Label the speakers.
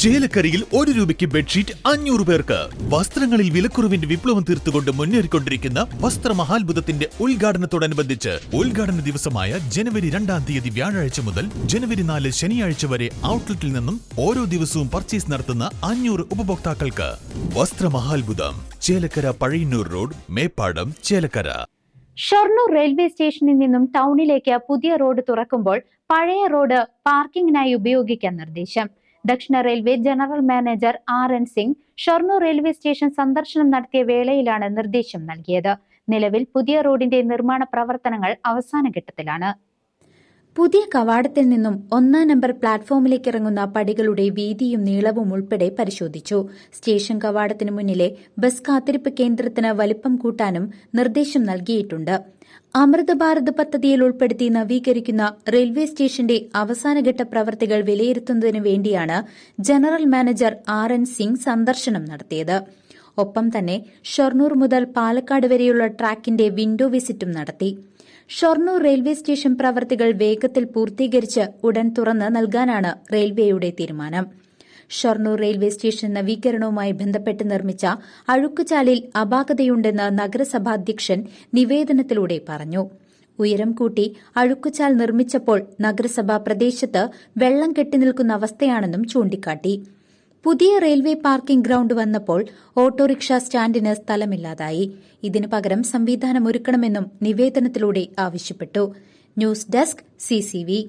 Speaker 1: ചേലക്കരയിൽ ഒരു രൂപയ്ക്ക് ബെഡ്ഷീറ്റ് അഞ്ഞൂറ് പേർക്ക്. വസ്ത്രങ്ങളിൽ വിലക്കുറവിന്റെ വിപ്ലവം തീർത്തുകൊണ്ട് മുന്നേറിക്കൊണ്ടിരിക്കുന്ന വസ്ത്രമഹാത്ഭുതത്തിന്റെ ഉദ്ഘാടനത്തോടനുബന്ധിച്ച് ഉദ്ഘാടന ദിവസമായ ജനുവരി രണ്ടാം തീയതി വ്യാഴാഴ്ച മുതൽ ജനുവരി നാല് ശനിയാഴ്ച വരെ ഔട്ട്ലെറ്റിൽ നിന്നും ഓരോ ദിവസവും പർച്ചേസ് നടത്തുന്ന അഞ്ഞൂറ് ഉപഭോക്താക്കൾക്ക്. വസ്ത്രമഹാത്ഭുതം. ചേലക്കര പഴയന്നൂർ റോഡ് മേപ്പാടം ചേലക്കര.
Speaker 2: ഷൊർണൂർ റെയിൽവേ സ്റ്റേഷനിൽ നിന്നും ടൗണിലേക്ക് പുതിയ റോഡ് തുറക്കുമ്പോൾ പഴയ റോഡ് പാർക്കിംഗിനായി ഉപയോഗിക്കാൻ നിർദ്ദേശം. ദക്ഷിണ railway general manager R N Singh Shoranur railway station സന്ദർശനം നടത്തിയ വേളയിലാണ് നിർദ്ദേശം നൽകിയത്. നിലവിൽ പുതിയ റോഡിന്റെ നിർമ്മാണ പ്രവർത്തനങ്ങൾ അവസാന ഘട്ടത്തിലാണ്. പുതിയ കവാടത്തിൽ നിന്നും ഒന്നാം നമ്പർ പ്ലാറ്റ്ഫോമിലേക്ക് ഇറങ്ങുന്ന പടികളുടെ വീതിയും നീളവും ഉൾപ്പെടെ പരിശോധിച്ചു. സ്റ്റേഷൻ കവാടത്തിനു മുന്നിലെ ബസ് കാത്തിരിപ്പ് കേന്ദ്രത്തിന് വലിപ്പം കൂട്ടാനും നിർദ്ദേശം നൽകിയിട്ടുണ്ട്. അമൃത് ഭാരത് പദ്ധതിയിൽ ഉൾപ്പെടുത്തി നവീകരിക്കുന്ന റെയിൽവേ സ്റ്റേഷന്റെ അവസാനഘട്ട പ്രവർത്തികൾ വിലയിരുത്തുന്നതിന് വേണ്ടിയാണ് general manager R N Singh സന്ദർശനം നടത്തിയത്. ഒപ്പം തന്നെ ഷൊർണൂർ മുതൽ പാലക്കാട് വരെയുള്ള ട്രാക്കിന്റെ വിൻഡോ വിസിറ്റും നടത്തി. ഷൊർണൂർ റെയിൽവേ സ്റ്റേഷൻ പ്രവർത്തികൾ വേഗത്തിൽ പൂർത്തീകരിച്ച് ഉടൻ തുറന്ന് നൽകാനാണ് റെയിൽവേയുടെ തീരുമാനം. ഷൊർണൂർ റെയിൽവേ സ്റ്റേഷൻ നവീകരണവുമായി ബന്ധപ്പെട്ട് നിർമ്മിച്ച അഴുക്കുചാലിൽ അപാകതയുണ്ടെന്ന് നഗരസഭാധ്യക്ഷൻ നിവേദനത്തിലൂടെ പറഞ്ഞു. ഉയരം കൂട്ടി അഴുക്കുചാൽ നിർമ്മിച്ചപ്പോൾ നഗരസഭ പ്രദേശത്ത് വെള്ളം കെട്ടിനിൽക്കുന്ന അവസ്ഥയാണെന്നും ചൂണ്ടിക്കാട്ടി. പുതിയ റെയിൽവേ പാർക്കിംഗ് ഗ്രൌണ്ട് വന്നപ്പോൾ ഓട്ടോറിക്ഷ സ്റ്റാൻഡിന് സ്ഥലമില്ലാതായി. ഇതിനു പകരം സംവിധാനം ഒരുക്കണമെന്നും നിവേദനത്തിലൂടെ ആവശ്യപ്പെട്ടു. News desk CCV